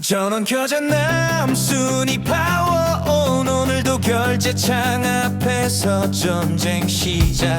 전원 켜져 남순이 파워온 오늘도 결제창 앞에서 전쟁 시작.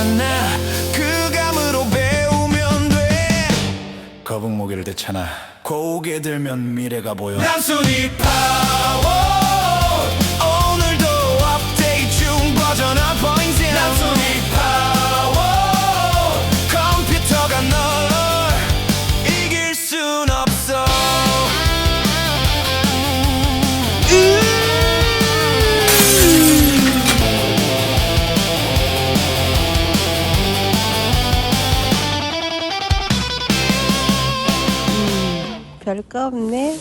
괜찮아. 그 감으로 배우면 돼. 거북목이를 대잖아 고개 들면 미래가 보여. 단순히 파워. 별거 없네.